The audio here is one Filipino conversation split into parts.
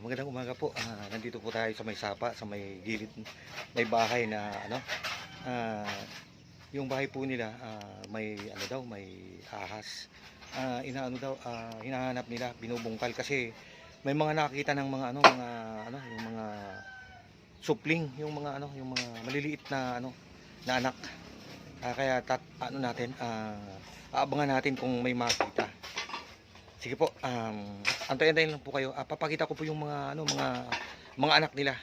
magandang umaga po. Ah, nandito po tayo sa may sapa, sa may gilid, may bahay na ano. ah, yung bahay po nila ah, may ano daw, may ahas. Ah, inaano daw, ah, hinahanap nila, binubungkal kasi may mga nakakita ng mga ano, mga ano, yung mga supling, yung mga ano, yung mga maliliit na ano, na anak. Ah, kaya tat, ano natin, ah, aabangan natin kung may makita. Sige po, um, antayin-antayin lang po kayo. Ah, papakita ko po yung mga ano, mga mga anak nila.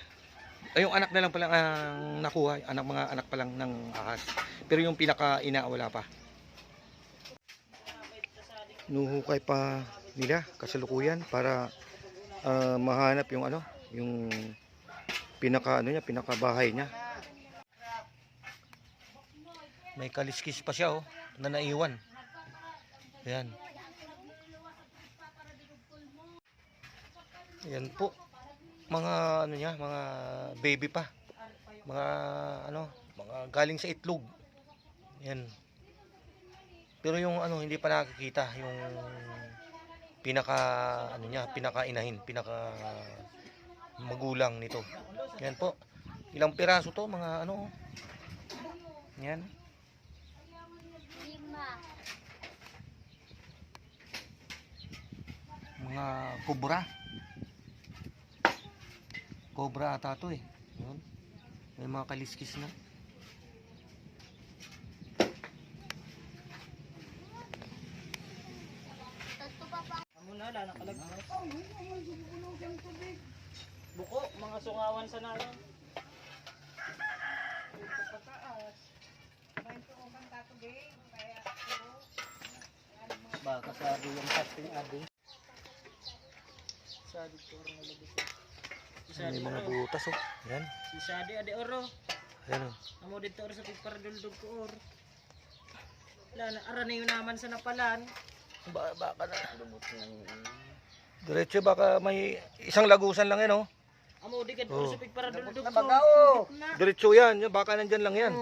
Ay, yung anak na lang pala ang nakuha, anak mga anak pa lang ng ahas. Pero yung pinaka ina wala pa. Nuhukay pa nila kasalukuyan para ah, mahanap yung ano, yung pinaka ano niya, pinaka bahay niya. May kaliskis pa siya oh, na naiwan. Ayan. Yan po. Mga ano niya, mga baby pa. Mga ano, mga galing sa itlog. Yan. Pero yung ano, hindi pa nakikita yung pinaka ano niya, pinaka inahin, pinaka magulang nito. Yan po. Ilang piraso to, mga ano. Yan. Mga kubra. Cobra ata to eh. Yun. May mga kaliskis na. Amo na, wala nang kalagpas. Buko, mga sungawan sa nalang. Baka sabi yung casting adi. Sabi ko rin nalabas. May Sadi mga butas oh. Yan. Si Sadi adi oro. Ayan oh. Amo dito oro sa pagparaduldog ko or. Wala na, aran na yun naman sa napalan. Ba baka na. Diretso baka may isang lagusan lang yan oh. Amo di ka Oh. oro sa pagparaduldog ko. Na. Diretso yan. Baka nandyan lang yan.